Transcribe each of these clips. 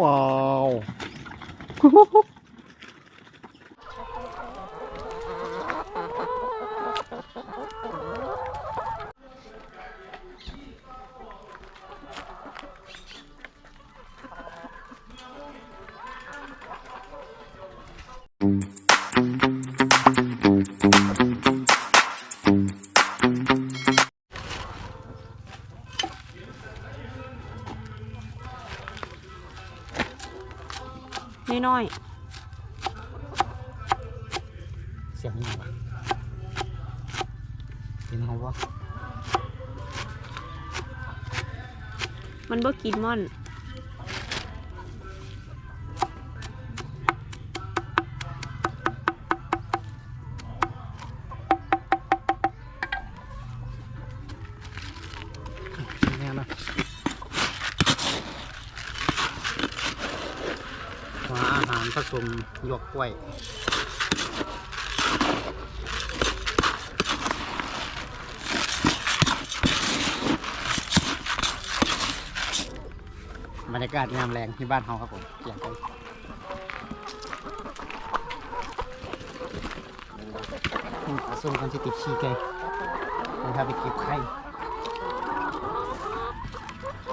ว้า น้อยเสียงยังไงวะเห็นเขาวะๆมันบ่กินม่อนาอาหารผสมหยวกกล้วยบรรยากาศยามแรงที่บ้านเขาครับผมเกี่ยงไปนี่ปลาส้มกันที่ติดขี้ไก่ผมพาไปเก็บไข่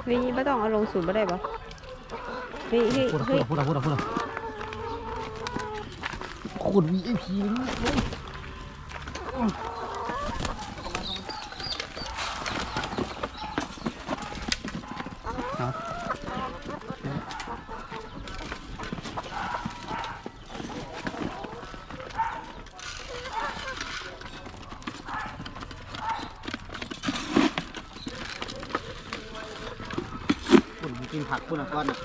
เฮ้ยไม่ต้องเอาลงสูบไม่ได้ปะเฮ้ยเฮ้ยพูดเฮ้ยพูดพูดพูดพูดขุดวีไอพีเล ยเอาขุดกินผักพูดนก้อนน่ะ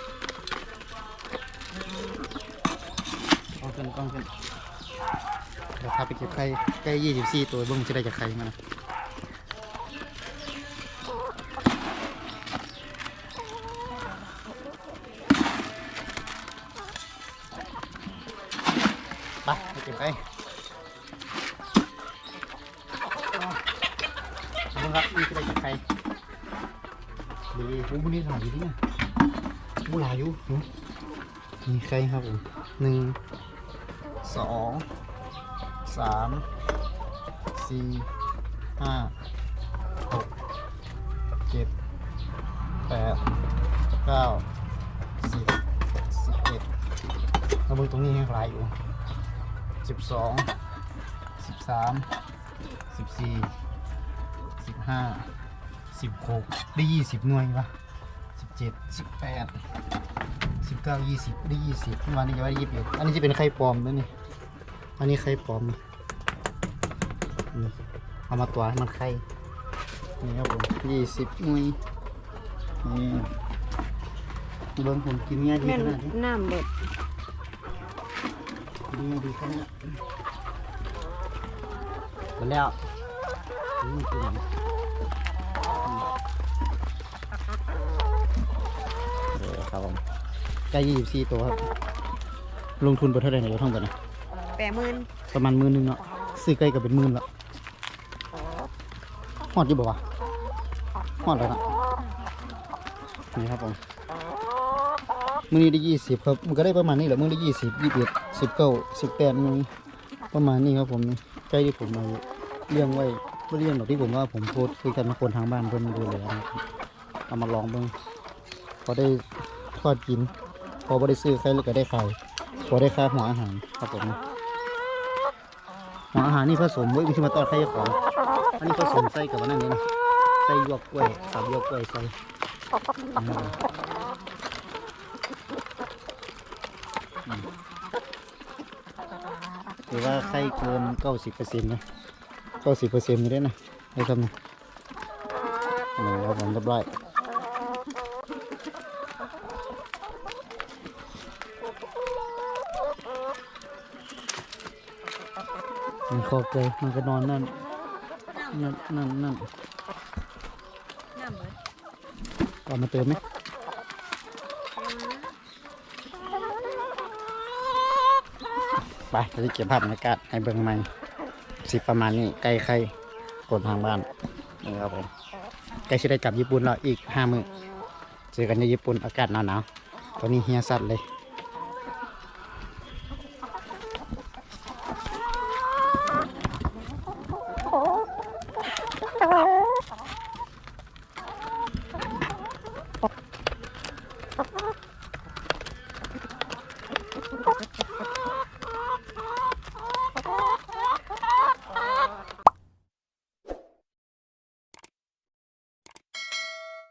ขึ้นกล้องขึ้นเดี๋ยวพาไปเก็บไข่ใกล้ยี่สิบสี่ตัวเบุ้งจะได้จากไข่มานะไปไปเก็บไข่เบุ้งครับนี่จะได้จากไข่ดีโอ้บุนี่หลายอยู่ดิเนี่ยบุหลายอยู่หนูมีไข่ครับผมหนึ่ง สองสามสี่ห้าหกเจ็ดแปดเก้าสิบสิบเอ็ดแล้วมึงตรงนี้ยังหลายอยู่สิบสองสิบสามสิบสี่สิบห้าสิบหกได้ยี่สิบหน่วยปะสิบเจ็ดสิบแปด สิบเก้ายี่สิบได้ยี่สิบวันนี้จะว่ายี่สิบเอ็ดอันนี้จะเป็นไข่ปลอมด้วยนี่ อันนี้ไข่ปลอมนี่นี่เอามาตัวให้มันไข่นี่ครับผมยี่สิบหน่วยนี่เบิ้งผมกินง่ายดีแม่นขนาดนี้น้ำเบิดกินง่ายดีขนาดนี้หมดแล้วนี่กินอย่างนี้เดี๋ยวครับผม ใกล้ยี่สิบสี่ตัวครับ ลงทุนไปเท่าไหร่เนี่ยเราท่องกันนะแปดหมื่นประมาณหมื่นหนึงเนาะซื้อไก่ก็เป็นหมื่นละหอดอยู่บ่วะหอดแล้วนะนี่ครับผมมือนี้ได้ยี่สิบครับมันก็ได้ประมาณนี้แหละมือได้ยี่สิบยี่สิบเอ็ดสิบเก้าสิบแปดมือประมาณนี้ครับผมนี่ไก่ที่ผมเอาเลี้ยงไว้ไม่เลี้ยงหรอกที่ผมว่าผมโพสต์คุยกันกับคนทางบ้านเพิ่นดูแลนะครับเอามาลองเบิ่งพอได้ทอดกิน พอบ่ได้ซื้อใครแล้วก็ได้ไขายพอได้ค่าหัวอาหารครับผมหัวอาหารนี่ผสมไว้วิธีมาตอดไข่ของ อันนี้ผสมใส่กับอันนั้นเลยนะใส่หยวกกล้วยสับหยวกกล้วยใส่ถือว่าไข่เกินเก้าสิบเปอร์เซ็นต์นะเก้าสิบเปอร์เซ็นต์นี่ได้นะได้ทำนะนี่ครับผมเรียบร้อย มันคอเกยมันก็นอนนั่น นั่นนั่นนั่นน้ำเบิดเอามาเติมไหมไปจะเก็บภาพบรรยากาศให้เบิ่งใหม่สิประมาณนี้ใกล้ใครกดทางบ้านนี่ครับผมใกล้จะได้กลับญี่ปุ่นแล้วอีกห้ามือเจอกันในญี่ปุ่นอากาศหนาวๆตอนนี้เฮียสัตว์เลย Ha ha ha!